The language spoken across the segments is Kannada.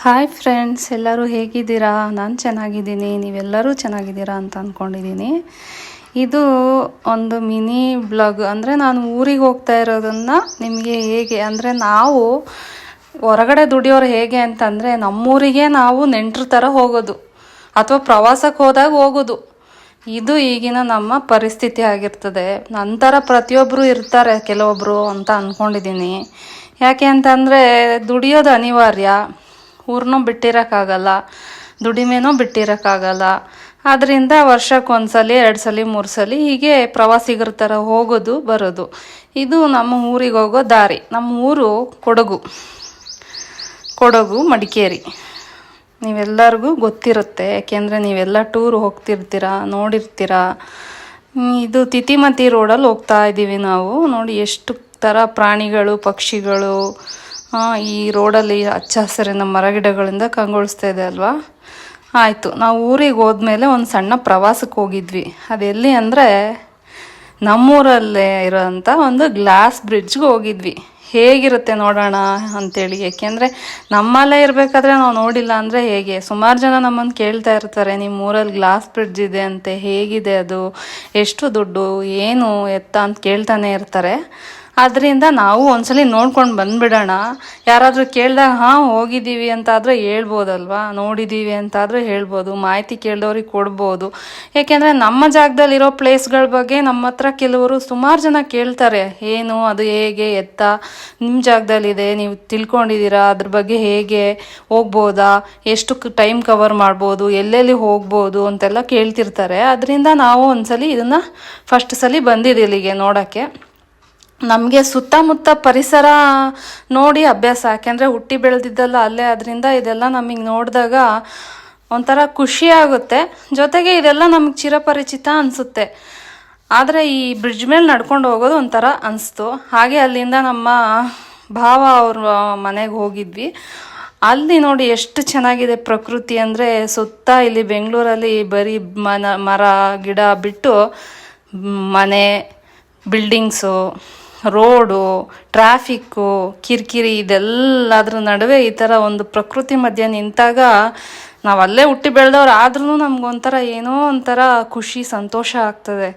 ಹಾಯ್ ಫ್ರೆಂಡ್ಸ್ ಎಲ್ಲರೂ ಹೇಗಿದ್ದೀರಾ? ನಾನು ಚೆನ್ನಾಗಿದ್ದೀನಿ. ನೀವೆಲ್ಲರೂ ಚೆನ್ನಾಗಿದ್ದೀರಾ ಅಂತ ಅಂದ್ಕೊಂಡಿದ್ದೀನಿ ಇದು ಒಂದು ಮಿನಿ ಬ್ಲಾಗ್. ಅಂದರೆ ನಾನು ಊರಿಗೆ ಹೋಗ್ತಾ ಇರೋದನ್ನು ನಿಮಗೆ ಹೇಗೆ? ಅಂದರೆ ನಾವು ಹೊರಗಡೆ ದುಡಿಯೋರು ಹೇಗೆ ಅಂತಂದರೆ ನಮ್ಮೂರಿಗೆ ನಾವು ನೆಂಟ್ರ ಥರ ಹೋಗೋದು. ಅಥವಾ ಪ್ರವಾಸಕ್ಕೆ ಹೋದಾಗ ಹೋಗೋದು. ಇದು ಈಗಿನ ನಮ್ಮ ಪರಿಸ್ಥಿತಿ ಆಗಿರ್ತದೆ. ನಂತರ ಪ್ರತಿಯೊಬ್ಬರು ಇರ್ತಾರೆ ಕೆಲವೊಬ್ಬರು ಅಂತ ಅಂದ್ಕೊಂಡಿದ್ದೀನಿ ಯಾಕೆ ಅಂತಂದರೆ ದುಡಿಯೋದು ಅನಿವಾರ್ಯ. ಊರನ್ನೂ ಬಿಟ್ಟಿರೋಕ್ಕಾಗಲ್ಲ, ದುಡಿಮೆನೂ ಬಿಟ್ಟಿರೋಕ್ಕಾಗಲ್ಲ. ಆದ್ದರಿಂದ ವರ್ಷಕ್ಕೆ ಒಂದ್ಸಲಿ ಎರಡು ಸಲ ಮೂರು ಸಲ ಹೀಗೆ ಪ್ರವಾಸಿಗರ ಥರ ಹೋಗೋದು, ಬರೋದು. ಇದು ನಮ್ಮ ಊರಿಗೆ ಹೋಗೋ ದಾರಿ. ನಮ್ಮ ಊರು ಕೊಡಗು. ಕೊಡಗು, ಮಡಿಕೇರಿ. ನೀವೆಲ್ಲರಿಗೂ ಗೊತ್ತಿರುತ್ತೆ, ಯಾಕೆಂದರೆ ನೀವೆಲ್ಲ ಟೂರ್ ಹೋಗ್ತಿರ್ತೀರ, ನೋಡಿರ್ತೀರ. ಇದು ತಿತಿಮತಿ ರೋಡಲ್ಲಿ ಹೋಗ್ತಾ ಇದ್ದೀವಿ ನಾವು. ನೋಡಿ ಎಷ್ಟು ಥರ ಪ್ರಾಣಿಗಳು, ಪಕ್ಷಿಗಳು ಈ ರೋಡಲ್ಲಿ ಹಚ್ಚ ಹಸಿರಿನ ಮರಗಿಡಗಳಿಂದ ಕಂಗೊಳಿಸ್ತಾ ಇದೆ ಅಲ್ವಾ? ಆಯಿತು, ನಾವು ಊರಿಗೆ ಹೋದ್ಮೇಲೆ ಒಂದು ಸಣ್ಣ ಪ್ರವಾಸಕ್ಕೆ ಹೋಗಿದ್ವಿ. ಅದೆಲ್ಲಿ ಅಂದರೆ ನಮ್ಮೂರಲ್ಲೇ ಇರೋಂಥ ಒಂದು ಗ್ಲಾಸ್ ಬ್ರಿಡ್ಜ್ಗೆ ಹೋಗಿದ್ವಿ. ಹೇಗಿರುತ್ತೆ ನೋಡೋಣ ಅಂತೇಳಿ. ಯಾಕೆಂದರೆ ನಮ್ಮಲ್ಲೇ ಇರಬೇಕಾದ್ರೆ ನಾವು ನೋಡಿಲ್ಲ ಅಂದರೆ ಹೇಗೆ? ಸುಮಾರು ಜನ ನಮ್ಮನ್ನು ಕೇಳ್ತಾ ಇರ್ತಾರೆ ನಿಮ್ಮ ಊರಲ್ಲಿ ಗ್ಲಾಸ್ ಬ್ರಿಡ್ಜ್ ಇದೆ ಅಂತೆ, ಹೇಗಿದೆ ಅದು? ಎಷ್ಟು ದುಡ್ಡು, ಏನು ಎತ್ತ? ಅಂತ ಕೇಳ್ತಾನೆ ಇರ್ತಾರೆ. ಅದರಿಂದ ನಾವು ಒಂದ್ಸಲಿ ನೋಡ್ಕೊಂಡು ಬಂದ್ಬಿಡೋಣ. ಯಾರಾದರೂ ಕೇಳಿದಾಗ ಹಾಂ, ಹೋಗಿದ್ದೀವಿ ಅಂತಾದರೆ ಹೇಳ್ಬೋದಲ್ವಾ? ನೋಡಿದ್ದೀವಿ ಅಂತಾದರೂ ಹೇಳ್ಬೋದು. ಮಾಹಿತಿ ಕೇಳಿದವ್ರಿಗೆ ಕೊಡ್ಬೋದು. ಏಕೆಂದರೆ ನಮ್ಮ ಜಾಗದಲ್ಲಿರೋ ಪ್ಲೇಸ್ಗಳ ಬಗ್ಗೆ ನಮ್ಮ ಹತ್ರ ಕೆಲವರು ಸುಮಾರು ಜನ ಕೇಳ್ತಾರೆ. ಏನು, ಅದು ಹೇಗೆ, ಎತ್ತ ನಿಮ್ಮ ಜಾಗದಲ್ಲಿದೆ, ನೀವು ತಿಳ್ಕೊಂಡಿದ್ದೀರಾ, ಅದ್ರ ಬಗ್ಗೆ ಹೇಗೆ, ಹೋಗ್ಬೋದಾ, ಎಷ್ಟು ಟೈಮ್ ಕವರ್ ಮಾಡ್ಬೋದು, ಎಲ್ಲೆಲ್ಲಿ ಹೋಗ್ಬೋದು ಅಂತೆಲ್ಲ ಕೇಳ್ತಿರ್ತಾರೆ. ಅದರಿಂದ ನಾವು ಒಂದ್ಸಲಿ ಇದನ್ನು ಫಸ್ಟ್ ಸಲ ಬಂದಿದ್ದೀವಿ ಇಲ್ಲಿಗೆ ನೋಡೋಕ್ಕೆ. ನಮಗೆ ಸುತ್ತಮುತ್ತ ಪರಿಸರ ನೋಡಿ ಅಭ್ಯಾಸ. ಯಾಕೆಂದರೆ ಹುಟ್ಟಿ ಬೆಳೆದಿದ್ದಲ್ಲ ಅಲ್ಲೇ ಅದರಿಂದ ಇದೆಲ್ಲ ನಮಗೆ ನೋಡಿದಾಗ ಒಂಥರ ಖುಷಿ ಆಗುತ್ತೆ. ಜೊತೆಗೆ ಇದೆಲ್ಲ ನಮಗೆ ಚಿರಪರಿಚಿತ ಅನಿಸುತ್ತೆ. ಆದರೆ ಈ ಬ್ರಿಡ್ಜ್ ಮೇಲೆ ನಡ್ಕೊಂಡು ಹೋಗೋದು ಒಂಥರ ಅನಿಸ್ತು. ಹಾಗೆ ಅಲ್ಲಿಂದ ನಮ್ಮ ಭಾವ ಅವ್ರ ಮನೆಗೆ ಹೋಗಿದ್ವಿ. ಅಲ್ಲಿ ನೋಡಿ ಎಷ್ಟು ಚೆನ್ನಾಗಿದೆ ಪ್ರಕೃತಿ ಅಂದರೆ ಸುತ್ತ ಇಲ್ಲಿ ಬೆಂಗಳೂರಲ್ಲಿ ಬರೀ ಮನ ಮರ, ಗಿಡ ಬಿಟ್ಟು ಮನೆ, ಬಿಲ್ಡಿಂಗ್ಸು. ರೋಡು, ಟ್ರಾಫಿಕ್ಕು, ಕಿರಿಕಿರಿ ಇದೆಲ್ಲದ್ರ ನಡುವೆ ಈ ಥರ ಒಂದು ಪ್ರಕೃತಿ ಮಧ್ಯೆ ನಿಂತಾಗ ನಾವು ಅಲ್ಲೇ ಹುಟ್ಟಿ ಬೆಳೆದವ್ರು ಆದ್ರೂ ನಮ್ಗೊಂಥರ ಏನೋ ಒಂಥರ ಖುಷಿ, ಸಂತೋಷ ಆಗ್ತದೆ.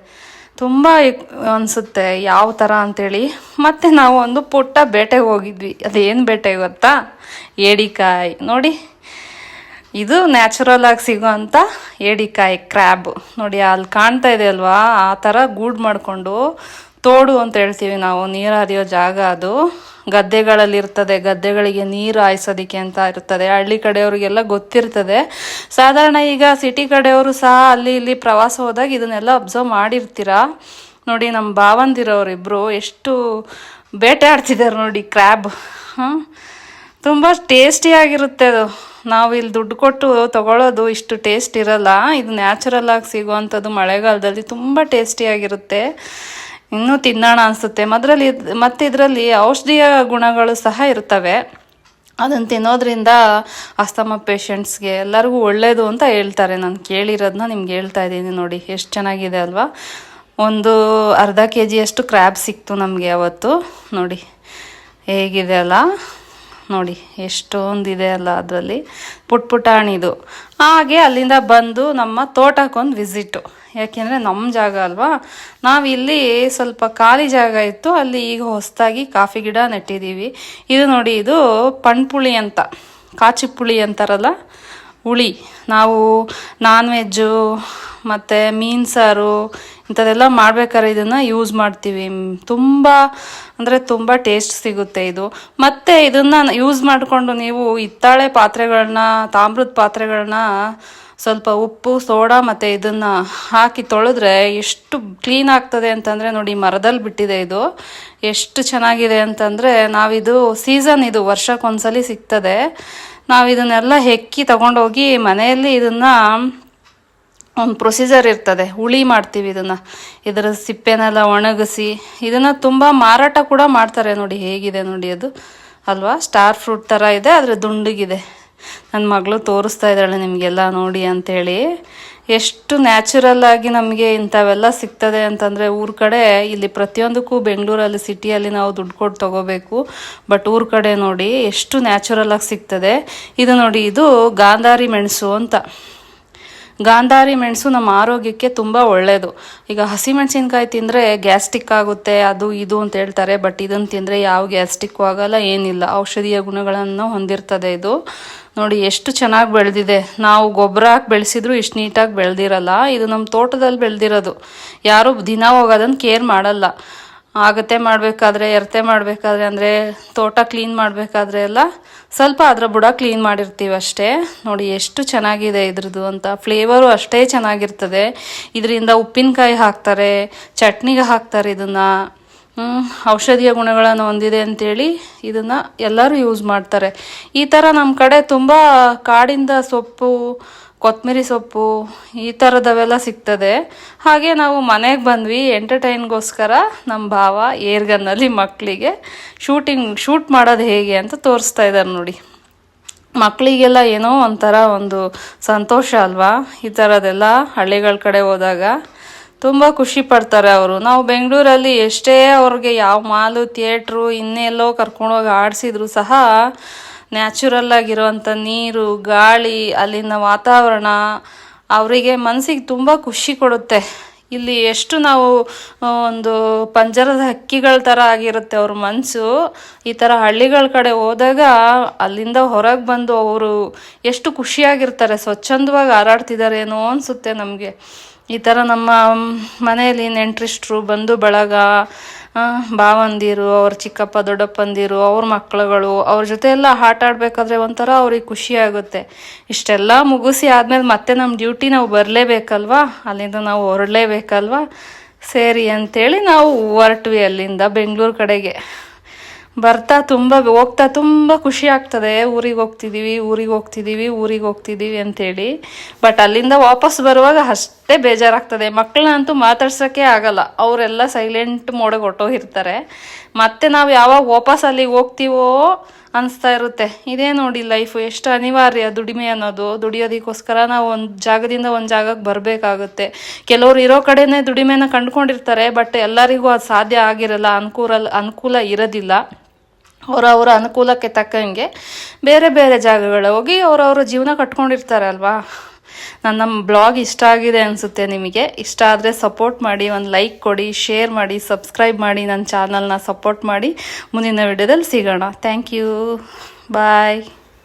ತುಂಬ ಅನಿಸುತ್ತೆ ಯಾವ ಥರ ಅಂತೇಳಿ. ಮತ್ತು ನಾವು ಒಂದು ಪುಟ್ಟ ಬೇಟೆಗೆ ಹೋಗಿದ್ವಿ. ಅದೇನು ಬೇಟೆ ಗೊತ್ತಾ? ಏಡಿಕಾಯಿ. ನೋಡಿ, ಇದು ನ್ಯಾಚುರಲ್ ಆಗಿ ಸಿಗೋಂಥ ಏಡಿಕಾಯಿ ಕ್ರ್ಯಾಬ್. ನೋಡಿ, ಅಲ್ಲಿ ಕಾಣ್ತಾ ಇದೆ ಅಲ್ವಾ? ಆ ಥರ ಗೂಡು ಮಾಡಿಕೊಂಡು ತೋಡು ಅಂತ ಹೇಳ್ತೀವಿ ನಾವು, ನೀರು ಹರಿಯೋ ಜಾಗ ಅದು. ಗದ್ದೆಗಳಲ್ಲಿ ಇರ್ತದೆ ಗದ್ದೆಗಳಿಗೆ ನೀರು ಹಾಯಿಸೋದಿಕ್ಕೆ ಅಂತ ಇರ್ತದೆ. ಹಳ್ಳಿ ಕಡೆಯವ್ರಿಗೆಲ್ಲ ಗೊತ್ತಿರ್ತದೆ. ಸಾಧಾರಣ ಈಗ ಸಿಟಿ ಕಡೆಯವರು ಸಹ ಅಲ್ಲಿ ಇಲ್ಲಿ ಪ್ರವಾಸ ಹೋದಾಗ ಇದನ್ನೆಲ್ಲ ಅಬ್ಸರ್ವ್ ಮಾಡಿರ್ತೀರಾ? ನೋಡಿ ನಮ್ಮ ಭಾವಂದಿರೋರು ಇಬ್ಬರು ಎಷ್ಟು ಬೇಟೆ ಆಡ್ತಿದ್ದಾರೆ ನೋಡಿ ಕ್ರ್ಯಾಬ್ ಹಾಂ? ತುಂಬ ಟೇಸ್ಟಿಯಾಗಿರುತ್ತೆ ಅದು. ನಾವು ಇಲ್ಲಿ ದುಡ್ಡು ಕೊಟ್ಟು ತಗೊಳ್ಳೋದು ಇಷ್ಟು ಟೇಸ್ಟ್ ಇರಲ್ಲ. ಇದು ನ್ಯಾಚುರಲ್ ಆಗಿ ಸಿಗುವಂಥದ್ದು ಮಳೆಗಾಲದಲ್ಲಿ ತುಂಬ ಟೇಸ್ಟಿಯಾಗಿರುತ್ತೆ ಇನ್ನೂ ತಿನ್ನೋಣ ಅನಿಸುತ್ತೆ. ಮದ್ರಲ್ಲಿ ಮತ್ತು ಇದರಲ್ಲಿ ಔಷಧೀಯ ಗುಣಗಳು ಸಹ ಇರ್ತವೆ. ಅದನ್ನು ತಿನ್ನೋದ್ರಿಂದ ಅಸ್ತಮ ಪೇಷಂಟ್ಸ್ಗೆ ಎಲ್ಲರಿಗೂ ಒಳ್ಳೆಯದು ಅಂತ ಹೇಳ್ತಾರೆ. ನಾನು ಕೇಳಿರೋದನ್ನ ನಿಮ್ಗೆ ಹೇಳ್ತಾ ಇದ್ದೀನಿ ನೋಡಿ, ಎಷ್ಟು ಚೆನ್ನಾಗಿದೆ ಅಲ್ವಾ? ಒಂದು ಅರ್ಧ ಕೆ ಜಿಯಷ್ಟು ಕ್ರ್ಯಾಬ್ ಸಿಕ್ತು ನಮಗೆ ಅವತ್ತು. ನೋಡಿ, ಹೇಗಿದೆ ಅಲ್ಲ? ನೋಡಿ, ಎಷ್ಟೊಂದಿದೆ ಅಲ್ಲ ಅದರಲ್ಲಿ. ಪುಟ್ ಪುಟಾಣಿದು ಹಾಗೆ ಅಲ್ಲಿಂದ ಬಂದು ನಮ್ಮ ತೋಟಕ್ಕೊಂದು ವಿಸಿಟು ಯಾಕೆಂದರೆ ನಮ್ಮ ಜಾಗ ಅಲ್ವಾ? ನಾವಿಲ್ಲಿ ಸ್ವಲ್ಪ ಖಾಲಿ ಜಾಗ ಇತ್ತು, ಅಲ್ಲಿ ಈಗ ಹೊಸದಾಗಿ ಕಾಫಿ ಗಿಡ ನೆಟ್ಟಿದ್ದೀವಿ ಇದು ನೋಡಿ, ಇದು ಪಣ್ಪುಳಿ ಅಂತ ಕಾಚಿ ಪುಳಿ ಅಂತಾರಲ್ಲ? ಹುಳಿ. ನಾವು ನಾನ್ ವೆಜ್ಜು ಮತ್ತು ಮೀನು ಸಾರು, ಇಂಥದ್ದೆಲ್ಲ ಮಾಡ್ಬೇಕಾದ್ರೆ ಇದನ್ನು ಯೂಸ್ ಮಾಡ್ತೀವಿ. ತುಂಬ, ಅಂದರೆ ತುಂಬ ಟೇಸ್ಟ್ ಸಿಗುತ್ತೆ ಇದು. ಮತ್ತು ಇದನ್ನು ಯೂಸ್ ಮಾಡಿಕೊಂಡು ನೀವು ಹಿತ್ತಾಳೆ ಪಾತ್ರೆಗಳನ್ನ, ತಾಮ್ರದ ಪಾತ್ರೆಗಳನ್ನ ಸ್ವಲ್ಪ ಉಪ್ಪು, ಸೋಡಾ ಮತ್ತು ಇದನ್ನು ಹಾಕಿ ತೊಳೆದ್ರೆ ಎಷ್ಟು ಕ್ಲೀನ್ ಆಗ್ತದೆ ಅಂತಂದರೆ ನೋಡಿ ಮರದಲ್ಲಿ ಬಿಟ್ಟಿದೆ ಇದು. ಎಷ್ಟು ಚೆನ್ನಾಗಿದೆ ಅಂತಂದರೆ ನಾವಿದು ಸೀಸನ್ ಇದು, ವರ್ಷಕ್ಕೊಂದ್ಸಲಿ ಸಿಗ್ತದೆ. ನಾವು ಇದನ್ನೆಲ್ಲ ಹೆಕ್ಕಿ ತಗೊಂಡೋಗಿ ಮನೆಯಲ್ಲಿ ಇದನ್ನು ಒಂದು ಪ್ರೊಸೀಜರ್ ಇರ್ತದೆ. ಹುಳಿ ಮಾಡ್ತೀವಿ ಇದನ್ನು. ಇದರ ಸಿಪ್ಪೆನೆಲ್ಲ ಒಣಗಿಸಿ ಇದನ್ನು ತುಂಬ ಮಾರಾಟ ಕೂಡ ಮಾಡ್ತಾರೆ ನೋಡಿ, ಹೇಗಿದೆ ನೋಡಿ ಅದು. ಅಲ್ವಾ? ಸ್ಟಾರ್ ಫ್ರೂಟ್ ಥರ ಇದೆ, ಆದರೆ ದುಂಡಗಿದೆ. ನನ್ನ ಮಗಳು ತೋರಿಸ್ತಾ ಇದ್ದಾಳೆ ನಿಮಗೆಲ್ಲ ನೋಡಿ ಅಂಥೇಳಿ ಎಷ್ಟು ನ್ಯಾಚುರಲ್ ಆಗಿ ನಮಗೆ ಇಂಥವೆಲ್ಲ ಸಿಗ್ತದೆ ಅಂತಂದರೆ ಊರ ಕಡೆ ಇಲ್ಲಿ ಪ್ರತಿಯೊಂದಕ್ಕೂ ಬೆಂಗಳೂರಲ್ಲಿ, ಸಿಟಿಯಲ್ಲಿ ನಾವು ದುಡ್ಡು ಕೊಟ್ಟು ತಗೋಬೇಕು. ಬಟ್ ಊರ ಕಡೆ ನೋಡಿ ಎಷ್ಟು ನ್ಯಾಚುರಲ್ ಆಗಿ ಸಿಗ್ತದೆ. ಇದು ನೋಡಿ, ಇದು ಗಾಂಧಾರಿ ಮೆಣಸು ಅಂತ. ಗಾಂಧಾರಿ ಮೆಣಸು ನಮ್ಮ ಆರೋಗ್ಯಕ್ಕೆ ತುಂಬ ಒಳ್ಳೆಯದು ಈಗ ಹಸಿಮೆಣಸಿನ್ಕಾಯಿ ತಿಂದರೆ ಗ್ಯಾಸ್ಟಿಕ್ ಆಗುತ್ತೆ, ಅದು ಇದು ಅಂತ ಹೇಳ್ತಾರೆ. ಬಟ್ ಇದನ್ನು ತಿಂದರೆ ಯಾವ ಗ್ಯಾಸ್ಟಿಕ್ಕು ಆಗಲ್ಲ, ಏನಿಲ್ಲ. ಔಷಧೀಯ ಗುಣಗಳನ್ನು ಹೊಂದಿರ್ತದೆ ಇದು. ನೋಡಿ, ಎಷ್ಟು ಚೆನ್ನಾಗಿ ಬೆಳೆದಿದೆ. ನಾವು ಗೊಬ್ಬರ ಹಾಕಿ ಬೆಳೆಸಿದ್ರು ಇಷ್ಟು ನೀಟಾಗಿ ಬೆಳೆದಿರಲ್ಲ, ಇದು ನಮ್ಮ ತೋಟದಲ್ಲಿ ಬೆಳೆದಿರೋದು. ಯಾರೂ ದಿನ ಹೋಗೋದನ್ನು ಕೇರ್ ಮಾಡಲ್ಲ. ಆಗತ್ತೆ ಮಾಡಬೇಕಾದ್ರೆ, ಎರ್ತೆ ಮಾಡಬೇಕಾದ್ರೆ, ಅಂದರೆ ತೋಟ ಕ್ಲೀನ್ ಮಾಡಬೇಕಾದ್ರೆ ಎಲ್ಲ ಸ್ವಲ್ಪ ಅದರ ಬುಡ ಕ್ಲೀನ್ ಮಾಡಿರ್ತೀವಿ ಅಷ್ಟೇ. ನೋಡಿ, ಎಷ್ಟು ಚೆನ್ನಾಗಿದೆ ಇದ್ರದ್ದು ಅಂತ. ಫ್ಲೇವರು ಅಷ್ಟೇ ಚೆನ್ನಾಗಿರ್ತದೆ. ಇದರಿಂದ ಉಪ್ಪಿನಕಾಯಿ ಹಾಕ್ತಾರೆ, ಚಟ್ನಿಗೆ ಹಾಕ್ತಾರೆ ಇದನ್ನು. ಔಷಧೀಯ ಗುಣಗಳನ್ನು ಹೊಂದಿದೆ ಅಂತೇಳಿ ಇದನ್ನು ಎಲ್ಲರೂ ಯೂಸ್ ಮಾಡ್ತಾರೆ. ಈ ಥರ ನಮ್ಮ ಕಡೆ ತುಂಬ ಕಾಡಿಂದ ಸೊಪ್ಪು ಕೊತ್ತಂಬರಿ ಸೊಪ್ಪು ಈ ಥರದವೆಲ್ಲ ಸಿಗ್ತದೆ. ಹಾಗೆ ನಾವು ಮನೆಗೆ ಬಂದ್ವಿ ಎಂಟರ್ಟೈನ್ಗೋಸ್ಕರ ನಮ್ಮ ಭಾವ ಏರ್ಗನ್ನಲ್ಲಿ ಮಕ್ಕಳಿಗೆ ಶೂಟಿಂಗ್ ಶೂಟ್ ಮಾಡೋದು ಹೇಗೆ ಅಂತ ತೋರಿಸ್ತಾ ಇದ್ದಾರೆ ನೋಡಿ. ಮಕ್ಕಳಿಗೆಲ್ಲ ಏನೋ ಒಂಥರ ಒಂದು ಸಂತೋಷ ಅಲ್ವಾ? ಈ ಥರದೆಲ್ಲ ಹಳ್ಳಿಗಳ ಕಡೆ ಹೋದಾಗ. ತುಂಬ ಖುಷಿ ಪಡ್ತಾರೆ ಅವರು. ನಾವು ಬೆಂಗಳೂರಲ್ಲಿ ಎಷ್ಟೇ ಅವ್ರಿಗೆ ಯಾವ ಮಾಲು, ಥಿಯೇಟ್ರು, ಇನ್ನೆಲ್ಲೋ ಕರ್ಕೊಂಡೋಗಿ ಆಡಿಸಿದ್ರು ಸಹ ನ್ಯಾಚುರಲ್ ಆಗಿರುವಂಥ ನೀರು, ಗಾಳಿ, ಅಲ್ಲಿನ ವಾತಾವರಣ ಅವರಿಗೆ ಮನಸ್ಸಿಗೆ ತುಂಬ ಖುಷಿ ಕೊಡುತ್ತೆ. ಇಲ್ಲಿ ಎಷ್ಟು ನಾವು ಒಂದು ಪಂಜರದ ಹಕ್ಕಿಗಳ ಥರ ಆಗಿರುತ್ತೆ ಅವ್ರ ಮನಸ್ಸು ಈ ಥರ ಹಳ್ಳಿಗಳ ಕಡೆ ಹೋದಾಗ ಅಲ್ಲಿಂದ ಹೊರಗೆ ಬಂದು ಅವರು ಎಷ್ಟು ಖುಷಿಯಾಗಿರ್ತಾರೆ, ಸ್ವಚ್ಛಂದವಾಗಿ ಹಾರಾಡ್ತಿದ್ದಾರೇನೋ ಅನಿಸುತ್ತೆ ನಮಗೆ. ಈ ಥರ ನಮ್ಮ ಮನೆಯಲ್ಲಿ ನೆಂಟ್ರಿಷ್ಟರು, ಬಂಧು ಬಳಗ ಭಾವಂದಿರು, ಅವ್ರ ಚಿಕ್ಕಪ್ಪ, ದೊಡ್ಡಪ್ಪಂದಿರು, ಅವ್ರ ಮಕ್ಕಳುಗಳು, ಅವ್ರ ಜೊತೆ ಎಲ್ಲ ಆಟ ಆಡಬೇಕಾದ್ರೆ ಒಂಥರ ಅವ್ರಿಗೆ ಖುಷಿ ಆಗುತ್ತೆ. ಇಷ್ಟೆಲ್ಲ ಮುಗಿಸಿ ಆದಮೇಲೆ ಮತ್ತೆ ನಮ್ಮ ಡ್ಯೂಟಿ ನಾವು ಬರಲೇಬೇಕಲ್ವಾ? ಅಲ್ಲಿಂದ ನಾವು ಹೊರಡಲೇಬೇಕಲ್ವಾ? ಸರಿ ಅಂತೇಳಿ ನಾವು ಹೊರಟ್ವಿ ಅಲ್ಲಿಂದ ಬೆಂಗಳೂರು ಕಡೆಗೆ. ಬರ್ತಾ ತುಂಬ, ಹೋಗ್ತಾ ತುಂಬ ಖುಷಿ ಆಗ್ತದೆ. ಊರಿಗೆ ಹೋಗ್ತಿದ್ದೀವಿ ಊರಿಗೆ ಹೋಗ್ತಿದ್ದೀವಿ ಊರಿಗೆ ಹೋಗ್ತಿದ್ದೀವಿ ಅಂತೇಳಿ. ಬಟ್ ಅಲ್ಲಿಂದ ವಾಪಸ್ ಬರುವಾಗ ಅಷ್ಟೇ ಬೇಜಾರಾಗ್ತದೆ. ಮಕ್ಕಳನ್ನಂತೂ ಮಾತಾಡ್ಸೋಕ್ಕೆ ಆಗಲ್ಲ. ಅವರೆಲ್ಲ ಸೈಲೆಂಟ್ ಮೋಡಗೆ ಹೊಟ್ಟೋಗಿರ್ತಾರೆ ಮತ್ತೆ ನಾವು ಯಾವಾಗ ವಾಪಸ್ ಅಲ್ಲಿಗೆ ಹೋಗ್ತೀವೋ ಅನಿಸ್ತಾ ಇರುತ್ತೆ. ಇದೇ ನೋಡಿ ಲೈಫು ಎಷ್ಟು ಅನಿವಾರ್ಯ, ದುಡಿಮೆ ಅನ್ನೋದು. ದುಡಿಯೋದಕ್ಕೋಸ್ಕರ ನಾವು ಒಂದು ಜಾಗದಿಂದ ಒಂದು ಜಾಗಕ್ಕೆ ಬರಬೇಕಾಗುತ್ತೆ. ಕೆಲವರು ಇರೋ ಕಡೆನೇ ದುಡಿಮೆನ ಕಂಡುಕೊಂಡಿರ್ತಾರೆ ಬಟ್ ಎಲ್ಲರಿಗೂ ಅದು ಸಾಧ್ಯ ಆಗಿರಲ್ಲ. ಅನುಕೂಲ ಅನುಕೂಲ ಇರೋದಿಲ್ಲ. ಅವರವರ ಅನುಕೂಲಕ್ಕೆ ತಕ್ಕಂಗೆ ಬೇರೆ ಬೇರೆ ಜಾಗಗಳ ಹೋಗಿ ಅವರವರ ಜೀವನ ಕಟ್ಕೊಂಡಿರ್ತಾರೆ ಅಲ್ವಾ ನನ್ನ ಬ್ಲಾಗ್ ಇಷ್ಟ ಆಗಿದೆ ಅನಿಸುತ್ತೆ ನಿಮಗೆ. ಇಷ್ಟ ಆದರೆ ಸಪೋರ್ಟ್ ಮಾಡಿ, ಒಂದು ಲೈಕ್ ಕೊಡಿ ಶೇರ್ ಮಾಡಿ ಸಬ್ಸ್ಕ್ರೈಬ್ ಮಾಡಿ ನನ್ನ ಚಾನಲ್ನ ಸಪೋರ್ಟ್ ಮಾಡಿ. ಮುಂದಿನ ವಿಡಿಯೋದಲ್ಲಿ ಸಿಗೋಣ. Thank you bye